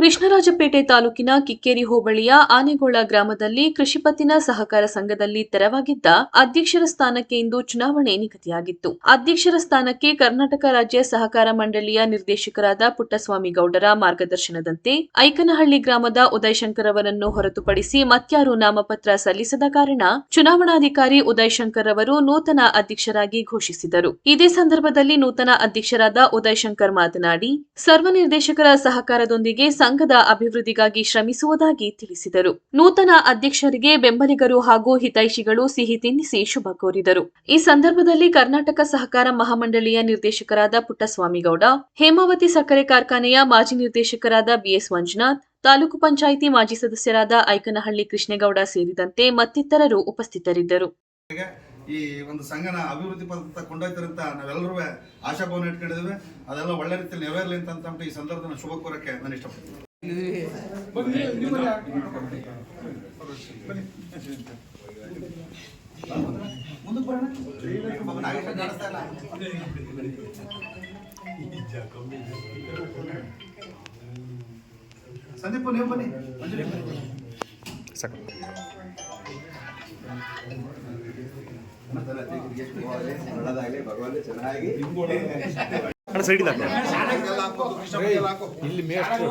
ಕೃಷ್ಣರಾಜಪೇಟೆ ತಾಲೂಕಿನ ಕಿಕ್ಕೇರಿ ಹೋಬಳಿಯ ಆನೆಗೋಳ ಗ್ರಾಮದಲ್ಲಿ ಕೃಷಿ ಪತ್ತಿನ ಸಹಕಾರ ಸಂಘದಲ್ಲಿ ತೆರವಾಗಿದ್ದ ಅಧ್ಯಕ್ಷರ ಸ್ಥಾನಕ್ಕೆ ಇಂದು ಚುನಾವಣೆ ನಿಗದಿಯಾಗಿತ್ತು. ಅಧ್ಯಕ್ಷರ ಸ್ಥಾನಕ್ಕೆ ಕರ್ನಾಟಕ ರಾಜ್ಯ ಸಹಕಾರ ಮಂಡಳಿಯ ನಿರ್ದೇಶಕರಾದ ಪುಟ್ಟಸ್ವಾಮಿ ಗೌಡರ ಮಾರ್ಗದರ್ಶನದಂತೆ ಐಕನಹಳ್ಳಿ ಗ್ರಾಮದ ಉದಯ್ ಶಂಕರ್ ಅವರನ್ನು ಹೊರತುಪಡಿಸಿ ಮತ್ಯಾರು ನಾಮಪತ್ರ ಸಲ್ಲಿಸದ ಕಾರಣ ಚುನಾವಣಾಧಿಕಾರಿ ಉದಯ್ ಶಂಕರ್ ಅವರು ನೂತನ ಅಧ್ಯಕ್ಷರಾಗಿ ಘೋಷಿಸಿದರು. ಇದೇ ಸಂದರ್ಭದಲ್ಲಿ ನೂತನ ಅಧ್ಯಕ್ಷರಾದ ಉದಯ್ ಶಂಕರ್ ಮಾತನಾಡಿ, ಸರ್ವ ನಿರ್ದೇಶಕರ ಸಹಕಾರದೊಂದಿಗೆ ಸಂಘದ ಅಭಿವೃದ್ಧಿಗಾಗಿ ಶ್ರಮಿಸುವುದಾಗಿ ತಿಳಿಸಿದರು. ನೂತನ ಅಧ್ಯಕ್ಷರಿಗೆ ಬೆಂಬಲಿಗರು ಹಾಗೂ ಹಿತೈಷಿಗಳು ಸಿಹಿ ತಿನ್ನಿಸಿ ಶುಭ ಕೋರಿದರು. ಈ ಸಂದರ್ಭದಲ್ಲಿ ಕರ್ನಾಟಕ ಸಹಕಾರ ಮಹಾಮಂಡಳಿಯ ನಿರ್ದೇಶಕರಾದ ಪುಟ್ಟಸ್ವಾಮಿಗೌಡ, ಹೇಮಾವತಿ ಸಕ್ಕರೆ ಕಾರ್ಖಾನೆಯ ಮಾಜಿ ನಿರ್ದೇಶಕರಾದ ಬಿಎಸ್ ಮಂಜುನಾಥ್, ತಾಲೂಕು ಪಂಚಾಯಿತಿ ಮಾಜಿ ಸದಸ್ಯರಾದ ಐಕನಹಳ್ಳಿ ಕೃಷ್ಣೇಗೌಡ ಸೇರಿದಂತೆ ಮತ್ತಿತರರು ಉಪಸ್ಥಿತರಿದ್ದರು. ಈ ಒಂದು ಸಂಘನ ಅಭಿವೃದ್ಧಿ ಪದ ಕೊಂಡೊಯ್ತಾರಂತ ನಾವೆಲ್ಲರೂ ಆಶಾಭಾವನೆ ಇಟ್ಕೊಂಡಿದ್ದೇವೆ. ಅದೆಲ್ಲ ಒಳ್ಳೆ ರೀತಿಯಲ್ಲಿ ನೆರವೇರಲಿ ಅಂತ ಈ ಸಂದರ್ಭದಲ್ಲಿ ಶುಭ ಕೋರಕ್ಕೆ ನಾನು ಇಷ್ಟಪಡ್ತೀನಿ. ಸಂದೀಪ್, ನೀವು ಬನ್ನಿ. ಸಾಕು ಚೆನ್ನಾಗಿ ಅಣ್ಣ ಸೈಡ್ ಹಾಕಿ ಇಲ್ಲಿ ಮೇಷ್ಟ್ರು.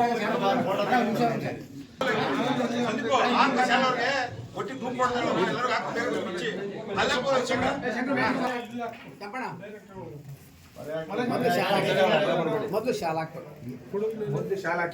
ಮೊದಲು ಶಾಲಾ ಮೊದಲು ಶಾಲಾ